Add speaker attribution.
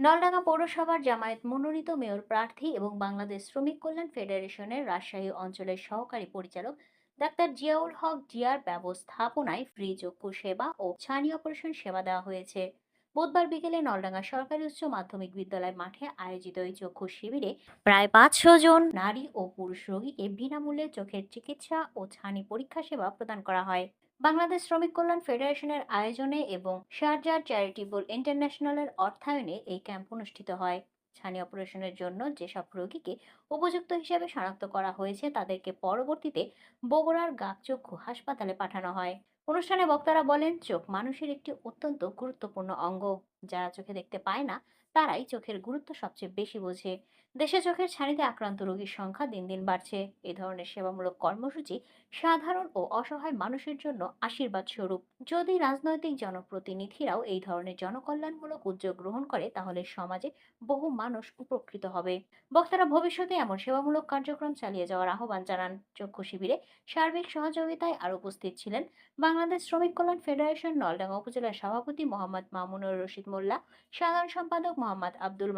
Speaker 1: নলডাঙ্গা পৌরসভার জামায়াত মনোনীত মেয়র প্রার্থী এবং বাংলাদেশ শ্রমিক কল্যাণ ফেডারেশনের রাজশাহী অঞ্চলের সহকারী পরিচালক ডাক্তার জিয়াউল হক জিয়ার ব্যবস্থাপনায় ফ্রি চক্ষু সেবা ও ছানি অপারেশন সেবা দেওয়া হয়েছে। বুধবার বিকেলে নলডাঙ্গা সরকারি উচ্চ মাধ্যমিক বিদ্যালয় মাঠে আয়োজিত এই চক্ষু শিবিরে প্রায় পাঁচশো জন নারী ও পুরুষ রোগীকে বিনামূল্যে চোখের চিকিৎসা ও ছানি পরীক্ষা সেবা প্রদান করা হয়। বাংলাদেশ শ্রমিক কল্যাণ ফেডারেশনের আয়োজনে এবং শারজার চ্যারিটেবল ইন্টারন্যাশনালের অর্থায়নে এই ক্যাম্প অনুষ্ঠিত হয়। ছানি অপারেশনের জন্য যেসব রোগীকে উপযুক্ত হিসেবে শনাক্ত করা হয়েছে, তাদেরকে পরবর্তীতে বগুড়ার গাবচক্ষু হাসপাতালে পাঠানো হয়। অনুষ্ঠানে বক্তারা বলেন, চোখ মানুষের একটি অত্যন্ত গুরুত্বপূর্ণ অঙ্গ। যারা চোখে দেখতে পায় না, তারাই চোখের গুরুত্ব সবচেয়ে বেশি বোঝে। দেশে চোখের ছানিতে আক্রান্ত রোগীর সংখ্যা দিন দিন বাড়ছে। এই ধরনের সেবামূলক কর্মসূচি সাধারণ ও অসহায় মানুষের জন্য আশীর্বাদ স্বরূপ যদি রাজনৈতিক জনপ্রতিনিধিরাও এই ধরনের জনকল্যাণমূলক উদ্যোগ গ্রহণ করে, তাহলে সমাজে বহু মানুষ উপকৃত হবে। বক্তারা, ভবিষ্যতে এমন সেবামূলক কার্যক্রম চালিয়ে যাওয়ার আহ্বান জানান। চক্ষু শিবিরে সার্বিক সহযোগিতায় আর উপস্থিত ছিলেন বাংলাদেশ শ্রমিক কল্যাণ ফেডারেশন, নলডাঙ্গা উপজেলার সভাপতি মোহাম্মদ মামুনুর রশিদ মোল্লা, সাধারণ সম্পাদক মোহাম্মদ আব্দুল